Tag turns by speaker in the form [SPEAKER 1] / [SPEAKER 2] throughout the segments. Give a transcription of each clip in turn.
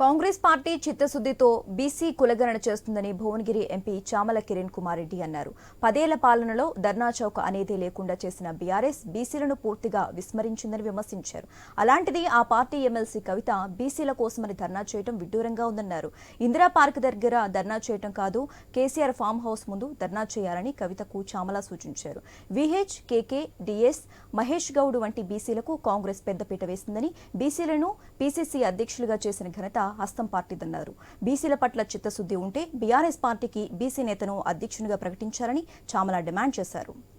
[SPEAKER 1] Congress party చిత్తశుద్దితో BC కులగణన చేస్తుందని Bhuvanagiri MP Chamala Kiran Kumar Reddy అన్నారు. పదేళ్ళ పాలనలో ధర్నా చౌక అనేదే లేకుండా చేసిన బీఆర్ఎస్ బీసీలను పూర్తిగా విస్మరించిందని విమర్శించారు. అలాంటిది ఆ పార్టీ ఎమ్మెల్సీ కవిత బీసీల కోసమని ధర్నా చేయడం విడ్డూరంగా ఉందన్నారు. ఇందిరా పార్క్ దగ్గర ధర్నా చేయడం కాదు కేసీఆర్ ఫామ్ హౌస్ ముందు ధర్నా చేయాలని కవితకు చామల సూచించారు. VH KK DS Mahesh Goud వంటి బీసీలకు కాంగ్రెస్ పెద్దపీట వేసిందని బీసీలను పీసీసీ అధ్యక్షులుగా చేసిన ఘనత హస్తం పార్టీదన్నారు. బీసీల పట్ల చిత్తశుద్ది ఉంటే బీఆర్ఎస్ పార్టీకి బీసీ నేతను అధ్యక్షునిగా ప్రకటించాలని చామల డిమాండ్ చేశారు.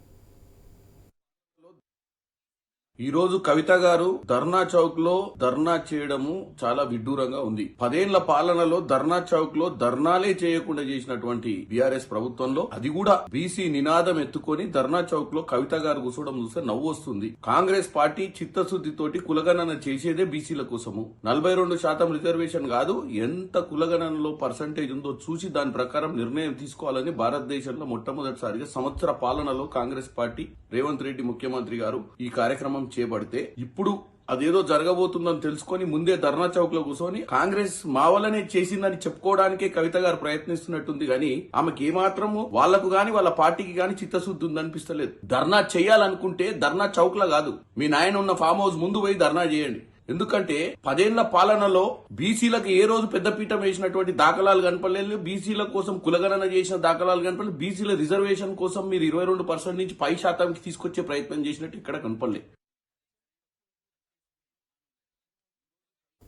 [SPEAKER 2] ఈ రోజు కవిత గారు ధర్నా చౌక్లో ధర్నా చేయడము చాలా విడ్డూరంగా ఉంది. పదేళ్ళ పాలనలో ధర్నా చౌక్లో ధర్నాలే చేయకుండా చేసినటువంటి బీఆర్ఎస్ ప్రభుత్వంలో అది కూడా బీసీ నినాదం ఎత్తుకొని ధర్నా చౌక్లో కవిత గారు కూర్చోవడం చూస్తే నవ్వు వస్తుంది. కాంగ్రెస్ పార్టీ చిత్తశుద్దితోటి కులగణన చేసేదే బీసీల కోసము. నలభై రెండు శాతం రిజర్వేషన్ కాదు ఎంత కులగణనలో పర్సంటేజ్ ఉందో చూసి దాని ప్రకారం నిర్ణయం తీసుకోవాలని భారతదేశంలో మొట్టమొదటిసారిగా సంవత్సర పాలనలో కాంగ్రెస్ పార్టీ రేవంత్ రెడ్డి ముఖ్యమంత్రి గారు ఈ కార్యక్రమం చేపడితే ఇప్పుడు అదేదో జరగబోతుందని తెలుసుకొని ముందే ధర్నా చౌక్లో కూర్చొని కాంగ్రెస్ మా వల్లనే చేసిందని చెప్పుకోవడానికే కవిత గారు ప్రయత్నిస్తున్నట్టుంది గాని ఆమెకి ఏమాత్రము వాళ్ళకు గాని వాళ్ళ పార్టీకి గాని చిత్తశుద్ధి ఉందనిపిస్తలేదు. ధర్నా చేయాలనుకుంటే ధర్నా చౌక్లో కాదు. మీ నాయన ఉన్న ఫామ్ హౌస్ ముందు పోయి ధర్నా చేయండి. ఎందుకంటే పదేళ్ళ పాలనలో బీసీలకు ఏ రోజు పెద్దపీఠం వేసినటువంటి దాఖలాలు కనపడలేదు. బీసీల కోసం కులగణన చేసిన దాఖలాలు కనపడలేదు. బీసీల రిజర్వేషన్ కోసం మీరు ఇరవై రెండు పర్సెంట్ నుంచి పై శాతానికి తీసుకొచ్చే ప్రయత్నం చేసినట్టు ఇక్కడ కనపడలేదు.